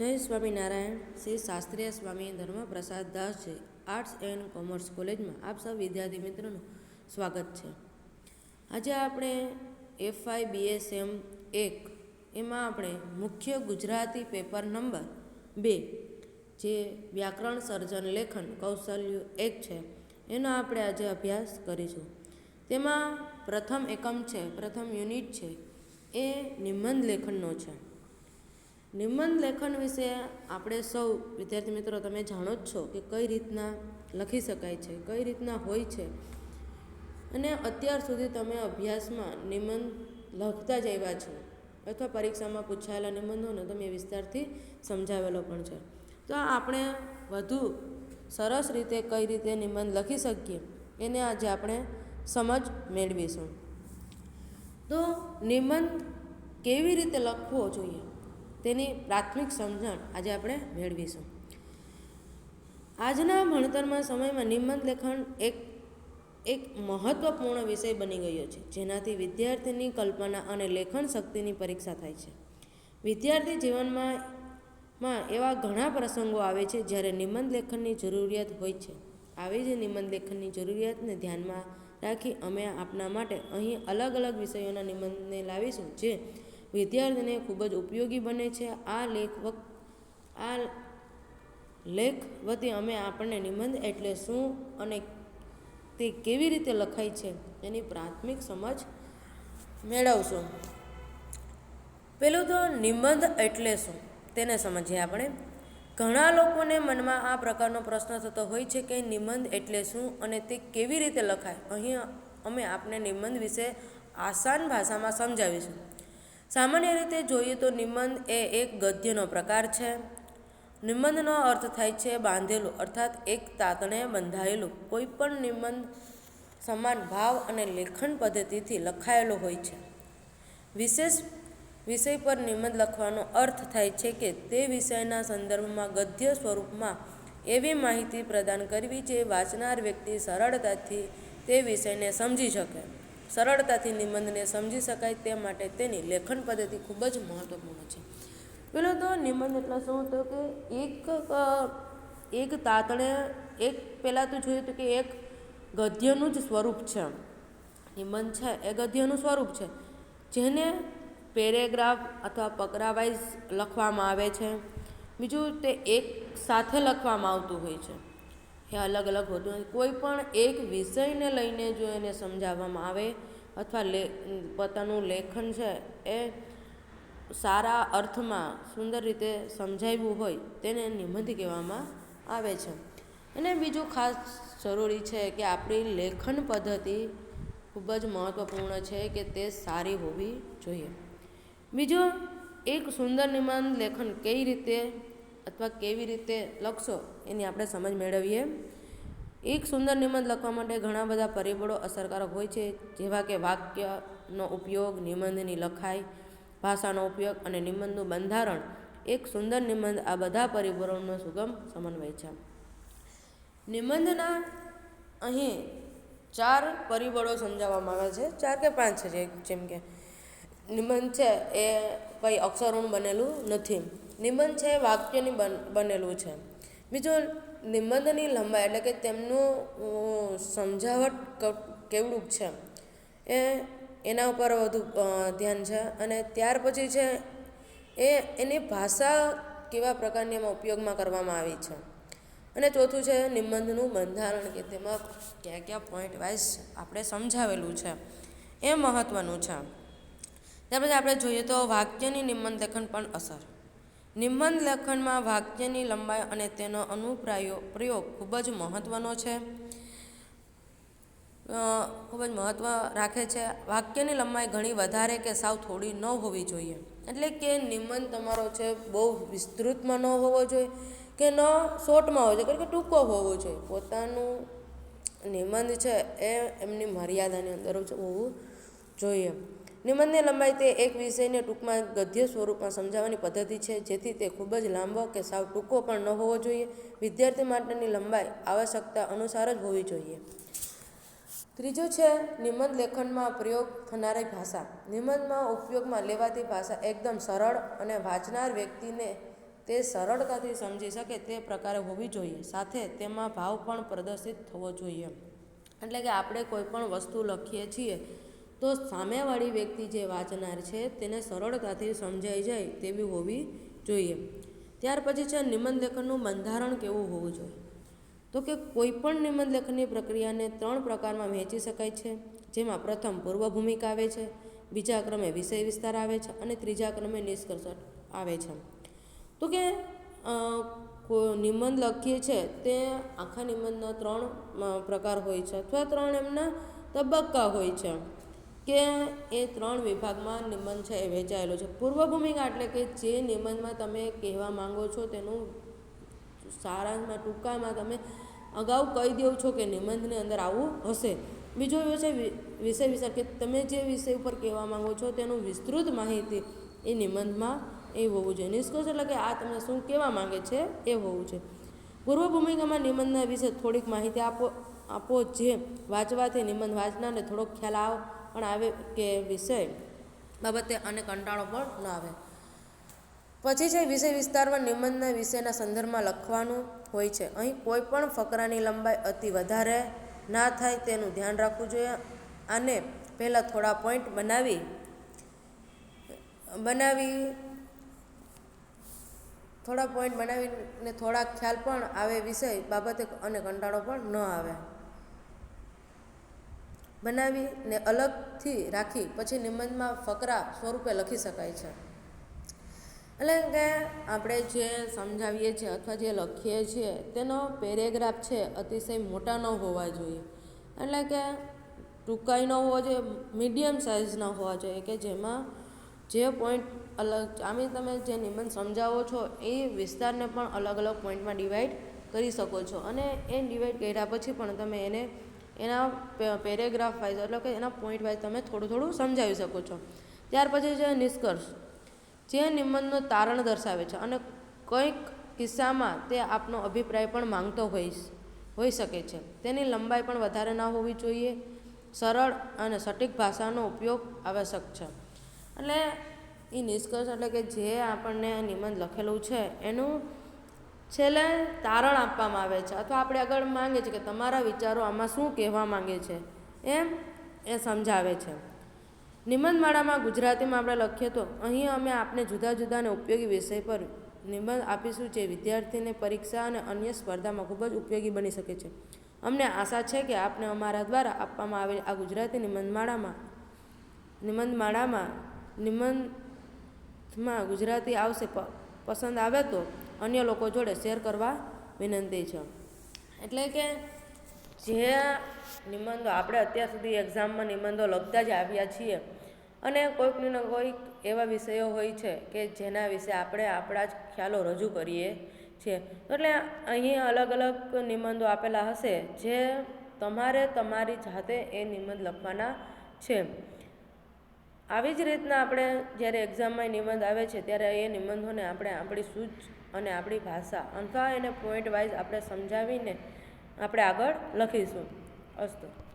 જય સ્વામિનારાયણ. શ્રી શાસ્ત્રીય સ્વામી ધર્મપ્રસાદ દાસ છે આર્ટ્સ એન્ડ કોમર્સ કોલેજમાં આપ સૌ વિદ્યાર્થી મિત્રોનું સ્વાગત છે. આજે આપણે એફઆઈ બીએસએમ એક, એમાં આપણે મુખ્ય ગુજરાતી પેપર નંબર બે, જે વ્યાકરણ, સર્જન, લેખન, કૌશલ્ય એક છે, એનો આપણે આજે અભ્યાસ કરીશું. તેમાં પ્રથમ એકમ છે, પ્રથમ યુનિટ છે, એ નિબંધ લેખનનો છે. નિબંધ લેખન વિશે આપણે સૌ વિદ્યાર્થી મિત્રો તમે જાણો જ છો કે કઈ રીતના લખી શકાય છે, કઈ રીતના હોય છે. અને અત્યાર સુધી તમે અભ્યાસમાં નિબંધ લખતા જ આવ્યા છો અથવા પરીક્ષામાં પૂછાયેલા નિબંધોને તમે વિસ્તારથી સમજાવેલો પણ છે. તો આપણે વધુ સરસ રીતે કઈ રીતે નિબંધ લખી શકીએ એને આજે આપણે સમજ મેળવીશું. તો નિબંધ કેવી રીતે લખવો જોઈએ? તેની પ્રાથમિક સમજણ આજે આપણે મેળવીશું. આજના ભણતરમાં સમયમાં નિબંધ લેખન એક એક મહત્વપૂર્ણ વિષય બની ગયો છે, જેનાથી વિદ્યાર્થીની કલ્પના અને લેખન શક્તિની પરીક્ષા થાય છે. વિદ્યાર્થી જીવનમાં, માં એવા ઘણા પ્રસંગો આવે છે જ્યારે નિબંધ લેખનની જરૂરિયાત હોય છે. આવી જ નિબંધ લેખનની જરૂરિયાતને ધ્યાનમાં રાખી અમે આપના માટે અહીં અલગ અલગ વિષયોના નિબંધને લાવીશું, જે વિદ્યાર્થીને ખૂબ જ ઉપયોગી બને છે. આ લેખ આ લેખ વતી અમે આપણને નિબંધ એટલે શું અને તે કેવી રીતે લખાય છે એની પ્રાથમિક સમજ મેળવશું. પેલું તો નિબંધ એટલે શું તેને સમજીએ આપણે. ઘણા લોકોને મનમાં આ પ્રકારનો પ્રશ્ન થતો હોય છે કે નિબંધ એટલે શું અને તે કેવી રીતે લખાય. અહીં અમે આપને નિબંધ વિશે આસાન ભાષામાં સમજાવીશું. સામાન્ય રીતે જોઈએ તો નિબંધ એ એક ગદ્યનો પ્રકાર છે. નિબંધનો અર્થ થાય છે બાંધેલું, અર્થાત એક તાતણે બંધાયેલું. કોઈ પણ નિબંધ સમાન ભાવ અને લેખન પદ્ધતિથી લખાયેલો હોય છે. વિશેષ વિષય પર નિબંધ લખવાનો અર્થ થાય છે કે તે વિષયના સંદર્ભમાં ગદ્ય સ્વરૂપમાં એવી માહિતી પ્રદાન કરવી જે વાંચનાર વ્યક્તિ સરળતાથી તે વિષયને સમજી શકે. સરળતાથી નિબંધને સમજી શકાય તે માટે તેની લેખન પદ્ધતિ ખૂબ જ મહત્વપૂર્ણ છે. પેલો તો નિબંધ એટલે શું? તો કે એક એક તાતણે, એક પહેલાં તો જોયું હતું કે એક ગદ્યનું જ સ્વરૂપ છે. નિબંધ છે, એ ગદ્યનું સ્વરૂપ છે. જેને પેરેગ્રાફ અથવા પકરા લખવામાં આવે છે. બીજું તે એક સાથે લખવામાં આવતું હોય છે. એ અલગ અલગ હોતું નથી. કોઈ પણ એક વિષયને લઈને જો એને સમજાવવામાં આવે અથવા લે, પોતાનું લેખન છે એ સારા અર્થમાં સુંદર રીતે સમજાવ્યું હોય તેને નિબંધ કહેવામાં આવે છે. અને બીજું ખાસ જરૂરી છે કે આપણી લેખન પદ્ધતિ ખૂબ જ મહત્ત્વપૂર્ણ છે કે તે સારી હોવી જોઈએ. બીજો, એક સુંદર નિબંધ લેખન કઈ રીતે અથવા કેવી રીતે લખશો એની આપણે સમજ મેળવીએ. એક સુંદર નિબંધ લખવા માટે ઘણા બધા પરિબળો અસરકારક હોય છે, જેવા કે વાક્યનો ઉપયોગ, નિબંધની લખાઈ, ભાષાનો ઉપયોગ અને નિબંધનું બંધારણ. એક સુંદર નિબંધ આ બધા પરિબળોનો સુગમ સમન્વય છે. નિબંધના અહીં ચાર પરિબળો સમજાવવામાં આવે છે. ચાર કે પાંચ છે, જેમ કે નિબંધ છે એ કંઈ અક્ષરોનું બનેલું નથી. નિબંધ છે, વાક્યની બન, બનેલું છે. બીજું નિબંધની લંબાઈ એટલે કે તેમનું સમજાવટ કેવડુંક છે, એ એના ઉપર વધુ ધ્યાન છે. અને ત્યાર પછી છે, એ એની ભાષા કેવા પ્રકારની એમાં ઉપયોગમાં કરવામાં આવી છે. અને ચોથું છે, નિબંધનું બંધારણ કે તેમાં કયા કયા પોઈન્ટ વાઇઝ આપણે સમજાવેલું છે, એ મહત્ત્વનું છે. ત્યાર પછી આપણે જોઈએ તો વાક્યની નિબંધ લેખન પણ અસર. નિબંધ લેખનમાં વાક્યની લંબાઈ અને તેનો અનુપ્રાયો પ્રયોગ ખૂબ જ મહત્ત્વનો છે. ખૂબ જ મહત્ત્વ રાખે છે. વાક્યની લંબાઈ ઘણી વધારે કે સાવ થોડી ન હોવી જોઈએ. એટલે કે નિબંધ તમારો છે બહુ વિસ્તૃતમાં ન હોવો જોઈએ કે ન શોર્ટમાં હોવો જોઈએ કે ટૂંકો હોવો જોઈએ. પોતાનું નિબંધ છે એ એમની મર્યાદાની અંદર હોવું જોઈએ. નિબંધની લંબાઈ તે એક વિષયને ટૂંકમાં ગદ્ય સ્વરૂપમાં સમજાવવાની પદ્ધતિ છે, જેથી તે ખૂબ જ લાંબો કે સાવ ટૂંકો પણ ન હોવો જોઈએ. વિદ્યાર્થી માટેની લંબાઈ આવશ્યકતા અનુસાર જ હોવી જોઈએ. ત્રીજો છે, નિબંધ લેખનમાં પ્રયોગ થનારી ભાષા. નિબંધમાં ઉપયોગમાં લેવાતી ભાષા એકદમ સરળ અને વાંચનાર વ્યક્તિને તે સરળતાથી સમજી શકે તે પ્રકારે હોવી જોઈએ. સાથે તેમાં ભાવ પણ પ્રદર્શિત થવો જોઈએ. એટલે કે આપણે કોઈ પણ વસ્તુ લખીએ છીએ તો સામેવાળી વ્યક્તિ જે વાંચનાર છે તેને સરળતાથી સમજાઈ જાય તેવી હોવી જોઈએ. ત્યાર પછી છે નિબંધ લેખનનું બંધારણ કેવું હોવું જોઈએ? તો કે કોઈપણ નિબંધ લેખનની પ્રક્રિયાને ત્રણ પ્રકારમાં વહેંચી શકાય છે. જેમાં પ્રથમ પૂર્વ ભૂમિકા આવે છે, બીજા ક્રમે વિષય વિસ્તાર આવે છે અને ત્રીજા ક્રમે નિષ્કર્ષ આવે છે. તો કો- નિબંધ લખીએ છે તે આખા નિબંધના ત્રણ પ્રકાર હોય છે અથવા ત્રણ એમના તબક્કા હોય છે. કે એ ત્રણ વિભાગમાં નિબંધ છે એ વહેંચાયેલો છે. પૂર્વ ભૂમિકા એટલે કે જે નિબંધમાં તમે કહેવા માંગો છો તેનું સારાંશમાં, ટૂંકામાં તમે અગાઉ કહી દો છો કે નિબંધની અંદર આવું હશે. બીજો વિષય છે વિષય વિસ્તાર કે તમે જે વિષય ઉપર કહેવા માંગો છો તેનું વિસ્તૃત માહિતી એ નિબંધમાં એ હોવું જોઈએ. નિષ્કર્ષ એટલે કે આ તમને શું કહેવા માંગે છે એ હોવું છે. પૂર્વ ભૂમિકામાં નિબંધના વિશે થોડીક માહિતી આપો આપો જે વાંચવાથી નિબંધ વાંચનારને થોડોક ખ્યાલ આવ. પણ આવે કે વિષય બાબતે અને કંટાળો પણ ન આવે. પછી છે, વિષય વિસ્તારમાં નિબંધના વિષયના સંદર્ભમાં લખવાનું હોય છે. અહીં કોઈ પણ ફકરાની લંબાઈ અતિ વધારે ના થાય તેનું ધ્યાન રાખવું જોઈએ અને પહેલાં થોડા પોઈન્ટ બનાવી બનાવી, થોડા પોઈન્ટ બનાવીને થોડા ખ્યાલ પણ આવે વિષય બાબતે અને કંટાળો પણ ન આવે. બનાવીને અલગથી રાખી પછી નિબંધમાં ફકરા સ્વરૂપે લખી શકાય છે. એટલે કે આપણે જે સમજાવીએ છીએ અથવા જે લખીએ છીએ તેનો પેરેગ્રાફ છે અતિશય મોટા ન હોવા જોઈએ. એટલે કે ટૂંકાઈ ન હોવો જોઈએ, મીડિયમ સાઇઝના હોવા જોઈએ કે જેમાં જે પોઈન્ટ અલગ આમે તમે જે નિબંધ સમજાવો છો એ વિસ્તારને પણ અલગ અલગ પોઈન્ટમાં ડિવાઈડ કરી શકો છો. અને એ ડિવાઈડ કર્યા પછી પણ તમે એને એના પેરેગ્રાફ વાઇઝ, એટલે કે એના પોઈન્ટ વાઇઝ તમે થોડું થોડું સમજાવી શકો છો. ત્યાર પછી છે નિષ્કર્ષ. જે નિબંધનો તારણ દર્શાવે છે અને કંઈક કિસ્સામાં તે આપનો અભિપ્રાય પણ માંગતો હોઈ હોઈ શકે છે. તેની લંબાઈ પણ વધારે ના હોવી જોઈએ. સરળ અને સટીક ભાષાનો ઉપયોગ આવશ્યક છે. એટલે એ નિષ્કર્ષ એટલે કે જે આપણને નિબંધ લખેલું છે, એનું છેલ્લે તારણ આપવામાં આવે છે અથવા આપણે આગળ માંગે છે કે તમારા વિચારો આમાં શું કહેવા માંગે છે એમ એ સમજાવે છે. નિબંધમાળામાં ગુજરાતીમાં આપણે લખીએ તો અહીં અમે આપને જુદા જુદા અને ઉપયોગી વિષય પર નિબંધ આપીશું જે વિદ્યાર્થીને પરીક્ષા અને અન્ય સ્પર્ધામાં ખૂબ જ ઉપયોગી બની શકે છે. અમને આશા છે કે આપને અમારા દ્વારા આપવામાં આવેલી આ ગુજરાતી નિબંધમાળામાં નિબંધમાળામાં નિબંધમાં ગુજરાતી આવશે પસંદ આવે તો અન્ય લોકો જોડે શેર કરવા વિનંતી છે. એટલે કે જે નિબંધો આપણે અત્યાર સુધી એક્ઝામમાં નિબંધો લખતા જ આવ્યા છીએ અને કોઈકને કોઈક એવા વિષયો હોય છે કે જેના વિશે આપણે આપણા જ ખ્યાલો રજૂ કરીએ છીએ. એટલે અહીં અલગ અલગ નિબંધો આપેલા હશે જે તમારે તમારી જાતે એ નિબંધ લખવાના છે. આવી જ રીતના આપણે જ્યારે એક્ઝામમાં નિબંધ આવે છે ત્યારે એ નિબંધોને આપણે આપણી સૂઝ અને આપણી ભાષા. અથવા એને પોઈન્ટ વાઇઝ આપણે સમજાવીને આપણે આગળ લખીશું. અસ્તુ.